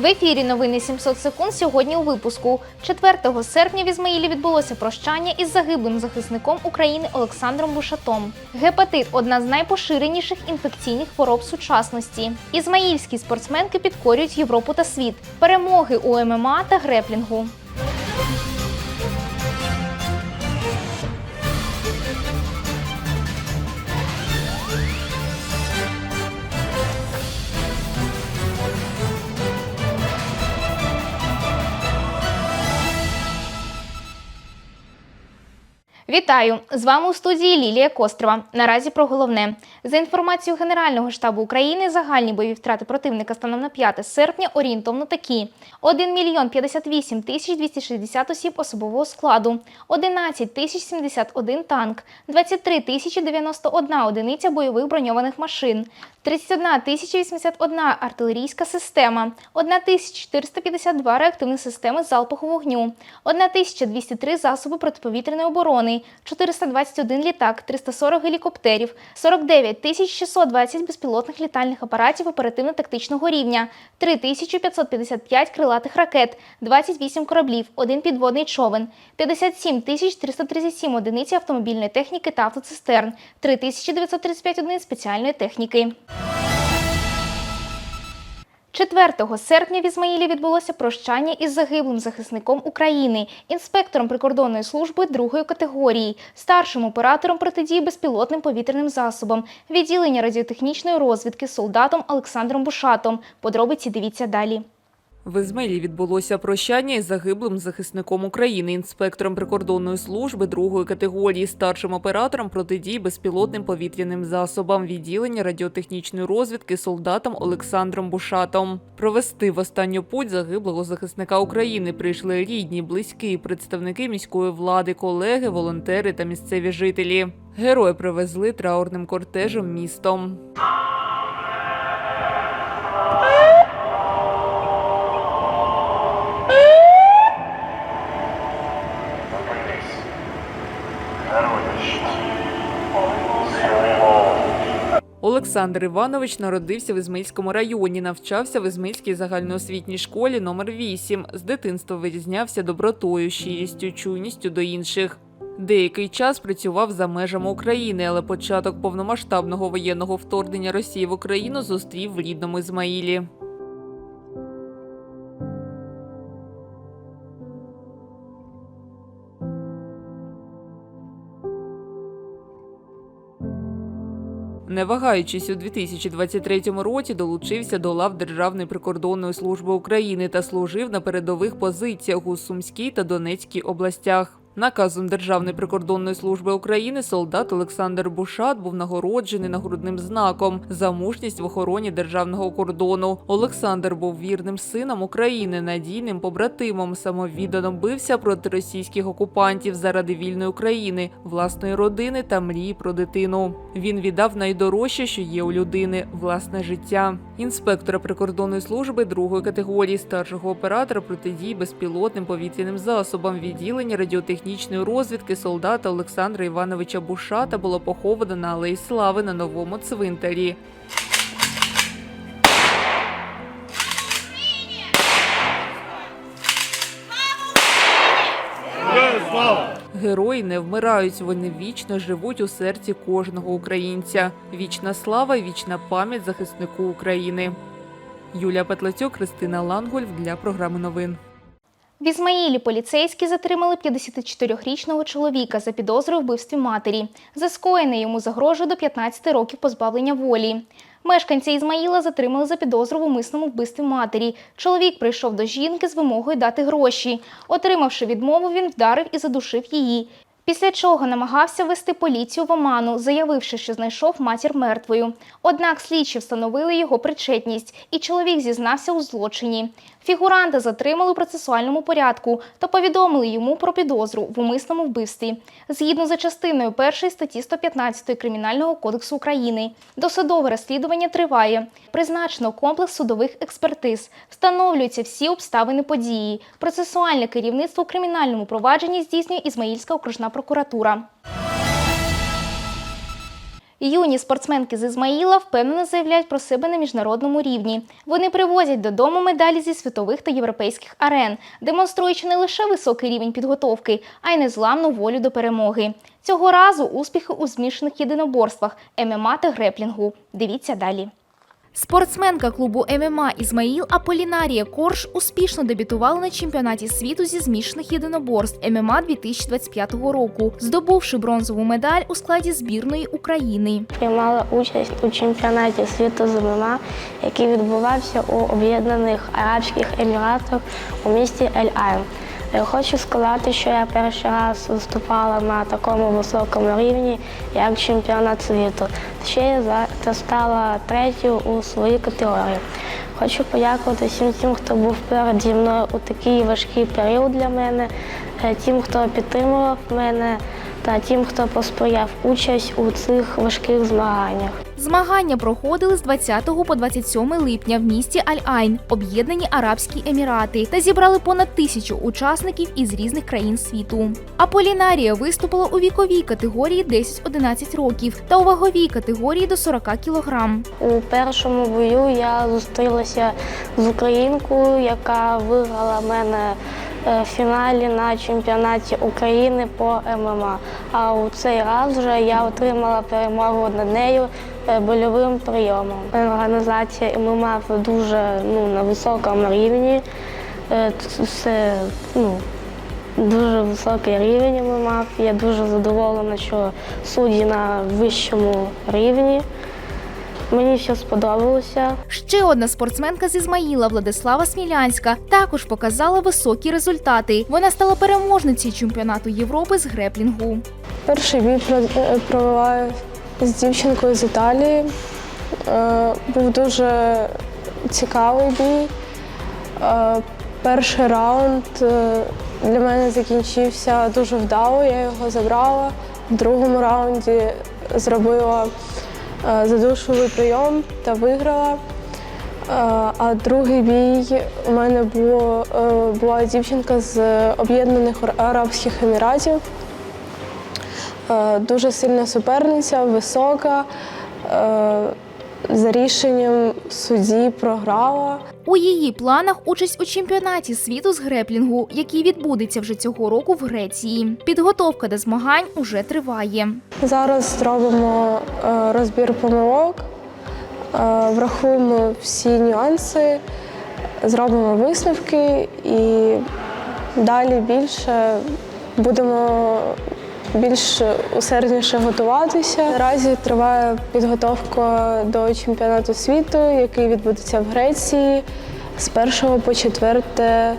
В ефірі новини 700 секунд сьогодні у випуску. 4 серпня в Ізмаїлі відбулося прощання із загиблим захисником України Олександром Бушатом. Гепатит одна з найпоширеніших інфекційних хвороб сучасності. Ізмаїльські спортсменки підкорюють Європу та світ. Перемоги у ММА та греплінгу. Вітаю! З вами у студії Лілія Кострова. Наразі про головне. За інформацією Генерального штабу України, загальні бойові втрати противника станом на 5 серпня орієнтовно такі: 1 мільйон 58 тисяч 260 осіб особового складу, 11 тисяч 71 танк, 23 тисячі 91 одиниця бойових броньованих машин, 31 тисяча 81 артилерійська система, 1 тисяча 452 реактивні системи залпового вогню, 1 тисяча 203 засоби протиповітряної оборони, 421 літак, 340 гелікоптерів, 49 тисяч 620 безпілотних літальних апаратів оперативно-тактичного рівня, 3555 крилатих ракет, 28 кораблів, 1 підводний човен, 57 тисяч 337 одиниць автомобільної техніки та автоцистерн, 3935 одиниць спеціальної техніки. 4 серпня в Ізмаїлі відбулося прощання із загиблим захисником України, інспектором прикордонної служби другої категорії, старшим оператором протидії безпілотним повітряним засобам, відділення радіотехнічної розвідки солдатом Олександром Бушатом. Подробиці дивіться далі. В Ізмаїлі відбулося прощання із загиблим захисником України, інспектором прикордонної служби другої категорії, старшим оператором протидії безпілотним повітряним засобам, відділення радіотехнічної розвідки солдатом Олександром Бушатом. Провести в останню путь загиблого захисника України прийшли рідні, близькі, представники міської влади, колеги, волонтери та місцеві жителі. Герої привезли траурним кортежем містом. Олександр Іванович народився в Ізмаїльському районі, навчався в Ізмаїльській загальноосвітній школі номер 8 З дитинства вирізнявся добротою, щирістю, чуйністю до інших. Деякий час працював за межами України, але початок повномасштабного воєнного вторгнення Росії в Україну зустрів в рідному Ізмаїлі. Не вагаючись у 2023 році, долучився до лав Державної прикордонної служби України та служив на передових позиціях у Сумській та Донецькій областях. Наказом Державної прикордонної служби України солдат Олександр Бушат був нагороджений нагрудним знаком за мужність в охороні державного кордону. Олександр був вірним сином України, надійним побратимом, самовіддано бився проти російських окупантів заради вільної України, власної родини та мрії про дитину. Він віддав найдорожче, що є у людини власне життя. Інспектора прикордонної служби другої категорії старшого оператора протидії безпілотним повітряним засобам відділення радіотехнічної розвідки солдата Олександра Івановича Бушата було поховано на Алеї Слави на новому цвинтарі. Герої не вмирають, вони вічно живуть у серці кожного українця. Вічна слава вічна пам'ять захиснику України. Юлія Петлацюк, Христина Лангольф для програми новин. В Ізмаїлі поліцейські затримали 54-річного чоловіка за підозрою в вбивстві матері. За скоєне йому загрожує до 15 років позбавлення волі. Мешканця Ізмаїла затримали за підозру в умисному вбивстві матері. Чоловік прийшов до жінки з вимогою дати гроші. Отримавши відмову, він вдарив і задушив її. Після чого намагався вести поліцію в оману, заявивши, що знайшов матір мертвою. Однак слідчі встановили його причетність, і чоловік зізнався у злочині. Фігуранта затримали у процесуальному порядку та повідомили йому про підозру в умисному вбивстві. Згідно за частиною 1 статті 115 Кримінального кодексу України, досудове розслідування триває. Призначено комплекс судових експертиз. Встановлюються всі обставини події. Процесуальне керівництво у кримінальному провадженні здійснює Ізмаїльська окружна прокуратура. Юні спортсменки з Ізмаїла впевнено заявляють про себе на міжнародному рівні. Вони привозять додому медалі зі світових та європейських арен, демонструючи не лише високий рівень підготовки, а й незламну волю до перемоги. Цього разу успіхи у змішаних єдиноборствах ММА та греплінгу. Дивіться далі. Спортсменка клубу ММА Ізмаїл Аполінарія Корж успішно дебютувала на чемпіонаті світу зі змішаних єдиноборств ММА 2025 року, здобувши бронзову медаль у складі збірної України. приймала участь у чемпіонаті світу з ММА, який відбувався у Об'єднаних Арабських Еміратах у місті Ель-Айн. Е, Хочу сказати, що я перший раз виступала на такому високому рівні, як чемпіонат світу. Ще я стала третьою у своїй категорії. Хочу подякувати всім тим, хто був перед зі мною у такий важкий період для мене, е, тим, хто підтримував мене, та тим, хто посприяв участь у цих важких змаганнях. Змагання проходили з 20 по 27 липня в місті Аль-Айн, Об'єднані Арабські Емірати, та зібрали понад тисячу учасників із різних країн світу. Аполінарія виступила у віковій категорії 10-11 років та у ваговій категорії до 40 кілограм. У першому бою я зустрілася з українкою, яка виграла мене е, в фіналі на чемпіонаті України по ММА. А у цей раз вже я отримала перемогу над нею больовим прийомом. Організація ММА дуже ну, на високому рівні. Е, Це ну, дуже високий рівень ММА. Я дуже задоволена, що судді на вищому рівні. Мені все сподобалося. Ще одна спортсменка з Ізмаїла Владислава Смілянська також показала високі результати. Вона стала переможницею чемпіонату Європи з греплінгу. Перший бій е, провела з дівчинкою з Італії. Е, Був дуже цікавий бій. Е, Перший раунд е, для мене закінчився дуже вдало, я його забрала. В другому раунді зробила задушовий прийом та виграла. А другий бій у мене було, була дівчинка з Об'єднаних Арабських Еміратів. Е, Дуже сильна суперниця, висока. е, За рішенням судді програла. У її планах участь у чемпіонаті світу з греплінгу, який відбудеться вже цього року в Греції. Підготовка до змагань уже триває. Зараз зробимо е, розбір помилок, врахуємо всі нюанси, зробимо висновки і далі більше будемо більш усердніше готуватися. Наразі триває підготовка до чемпіонату світу, який відбудеться в Греції з 1 по 4 е,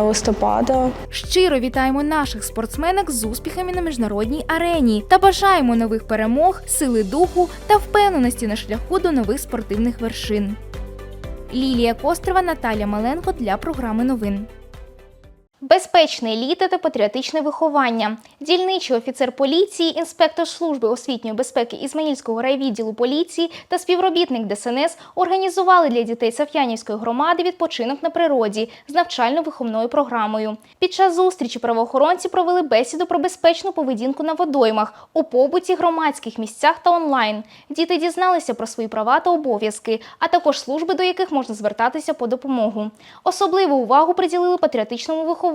листопада. Щиро вітаємо наших спортсменок з успіхами на міжнародній арені та бажаємо нових перемог, сили духу та впевненості на шляху до нових спортивних вершин. Лілія Кострова, Наталя Маленко для програми новин. Безпечне літо та патріотичне виховання. Дільничий офіцер поліції, інспектор служби освітньої безпеки Ізмаїльського райвідділу поліції та співробітник ДСНС організували для дітей Сав'янівської громади відпочинок на природі з навчально-виховною програмою. Під час зустрічі правоохоронці провели бесіду про безпечну поведінку на водоймах у побуті, громадських місцях та онлайн. Діти дізналися про свої права та обов'язки, а також служби, до яких можна звертатися по допомогу. Особливу увагу приділили патріотичному вихованню.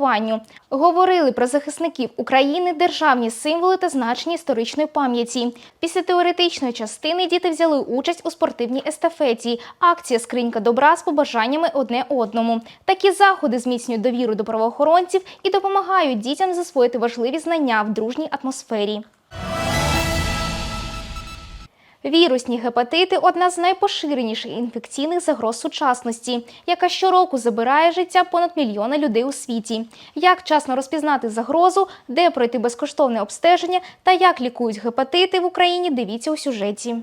Говорили про захисників України, державні символи та значення історичної пам'яті. Після теоретичної частини діти взяли участь у спортивній естафеті. Акція Скринька добра з побажаннями одне одному. Такі заходи зміцнюють довіру до правоохоронців і допомагають дітям засвоїти важливі знання в дружній атмосфері. Вірусні гепатити одна з найпоширеніших інфекційних загроз сучасності, яка щороку забирає життя понад мільйона людей у світі. Як вчасно розпізнати загрозу, де пройти безкоштовне обстеження та як лікують гепатити в Україні, дивіться у сюжеті.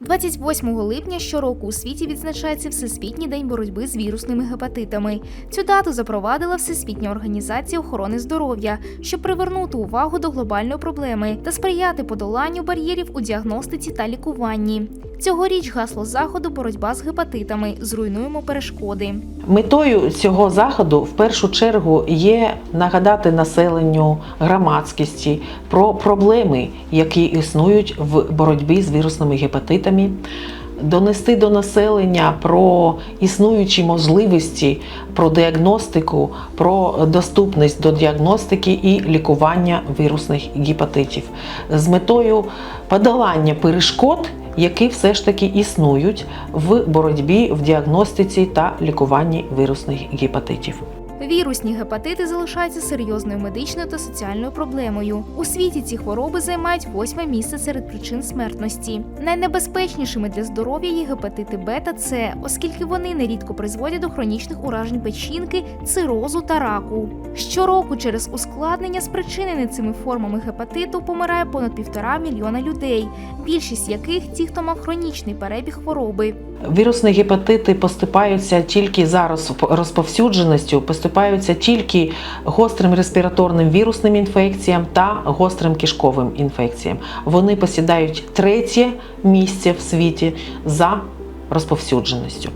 28 липня щороку у світі відзначається Всесвітній день боротьби з вірусними гепатитами. Цю дату запровадила Всесвітня організація охорони здоров'я, щоб привернути увагу до глобальної проблеми та сприяти подоланню бар'єрів у діагностиці та лікуванні. Цьогоріч гасло заходу боротьба з гепатитами. Зруйнуємо перешкоди. Метою цього заходу в першу чергу є нагадати населенню громадськості про проблеми, які існують в боротьбі з вірусними гепатитами, донести до населення про існуючі можливості, про діагностику, про доступність до діагностики і лікування вірусних гепатитів з метою подолання перешкод які все ж таки існують в боротьбі в діагностиці та лікуванні вірусних гепатитів. Вірусні гепатити залишаються серйозною медичною та соціальною проблемою. У світі ці хвороби займають восьме місце серед причин смертності. Найнебезпечнішими для здоров'я є гепатити Б та С, оскільки вони нерідко призводять до хронічних уражень печінки, цирозу та раку. Щороку через ускладнення, спричинені цими формами гепатиту, помирає понад півтора мільйона людей, більшість яких ті, хто мав хронічний перебіг хвороби. Вірусні гепатити поступаються тільки зараз розповсюдженістю, поступаються тільки гострим респіраторним вірусним інфекціям та гострим кишковим інфекціям. Вони посідають третє місце в світі за розповсюдженістю.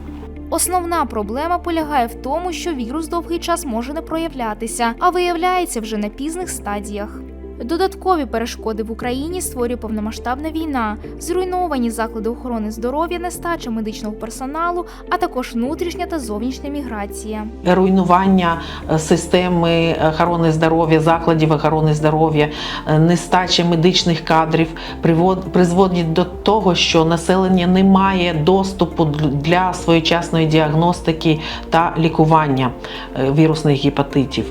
Основна проблема полягає в тому, що вірус довгий час може не проявлятися, а виявляється вже на пізних стадіях. Додаткові перешкоди в Україні створює повномасштабна війна, зруйновані заклади охорони здоров'я, нестача медичного персоналу, а також внутрішня та зовнішня міграція. руйнування е, системи охорони здоров'я, закладів охорони здоров'я, е, нестача медичних кадрів призводить до того, що населення не має доступу для своєчасної діагностики та лікування е, вірусних гепатитів.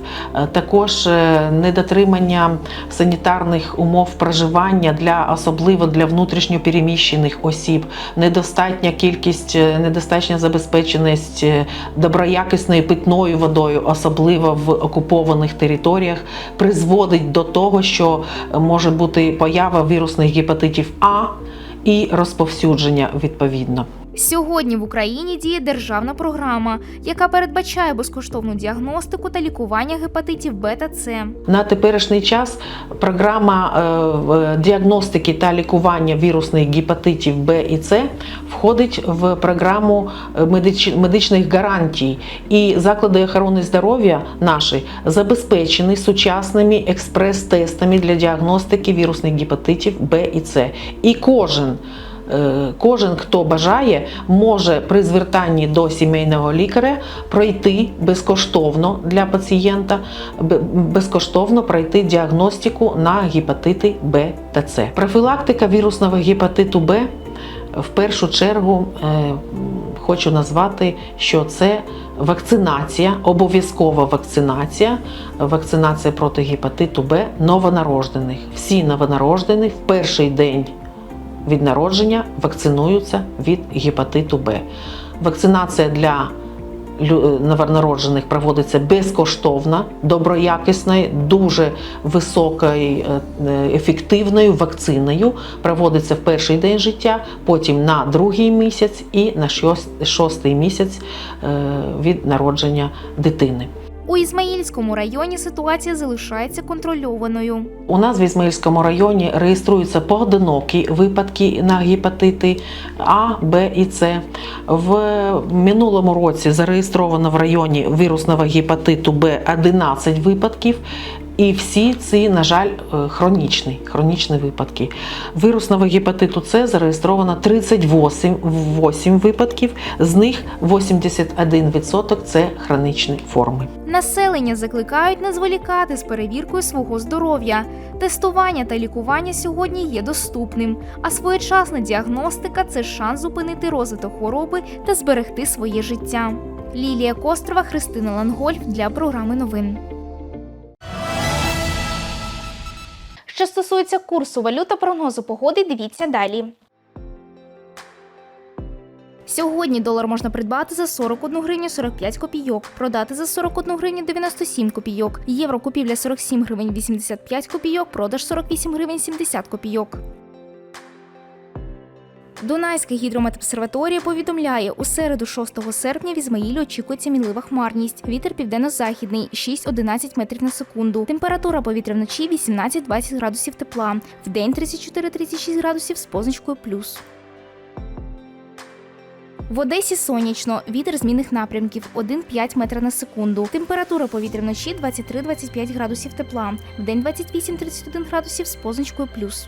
Також недотримання санітарних умов проживання для особливо для внутрішньопереміщених осіб, недостатня кількість, е, недостатня забезпеченість е, доброякісною питною водою, особливо в окупованих територіях, призводить до того, що може бути поява вірусних гепатитів А і розповсюдження відповідно. Сьогодні в Україні діє державна програма, яка передбачає безкоштовну діагностику та лікування гепатитів Б та С. На теперішній час програма е, е, діагностики та лікування вірусних гепатитів Б і С входить в програму е, медичних гарантій. І заклади охорони здоров'я наші забезпечені сучасними експрес-тестами для діагностики вірусних гепатитів Б і С. І кожен Кожен, хто бажає, може при звертанні до сімейного лікаря пройти безкоштовно для пацієнта, безкоштовно пройти діагностику на гепатити Б та С. Профілактика вірусного гепатиту Б в першу чергу е, хочу назвати, що це вакцинація, обов'язкова вакцинація, вакцинація проти гепатиту Б новонароджених. Всі новонароджені в перший день від народження вакцинуються від гепатиту Б. Вакцинація для лю- новонароджених проводиться безкоштовно, доброякісною, дуже високою е, е, ефективною вакциною. Проводиться в перший день життя, потім на другий місяць і на шостий місяць е, від народження дитини. У Ізмаїльському районі ситуація залишається контрольованою. У нас в Ізмаїльському районі реєструються поодинокі випадки на гепатити А, Б і С. В минулому році зареєстровано в районі вірусного гепатиту Б 11 випадків. І всі ці, на жаль, е, хронічні, хронічні випадки. Вірусного гепатиту С зареєстровано 38 8 випадків, з них 81% це хронічні форми. Населення закликають не зволікати з перевіркою свого здоров'я. Тестування та лікування сьогодні є доступним, а своєчасна діагностика це шанс зупинити розвиток хвороби та зберегти своє життя. Лілія Кострова, Христина Лангольф для програми новин. Стосується курсу валют та прогнозу погоди, дивіться далі. Сьогодні долар можна придбати за 41 гривню 45 копійок, продати за 41 гривню 97 копійок, євро купівля 47 гривень 85 копійок, продаж 48 гривень 70 копійок. Дунайська гідрометобсерваторія повідомляє, у середу 6 серпня в Ізмаїлі очікується мінлива хмарність. Вітер південно-західний 6-11 метрів на секунду. Температура повітря вночі 18-20 градусів тепла. В день 34-36 градусів з позначкою плюс. В Одесі сонячно, вітер змінних напрямків 1,5 метра на секунду. Температура повітря вночі 23-25 градусів тепла. В день 28-31 градусів з позначкою плюс.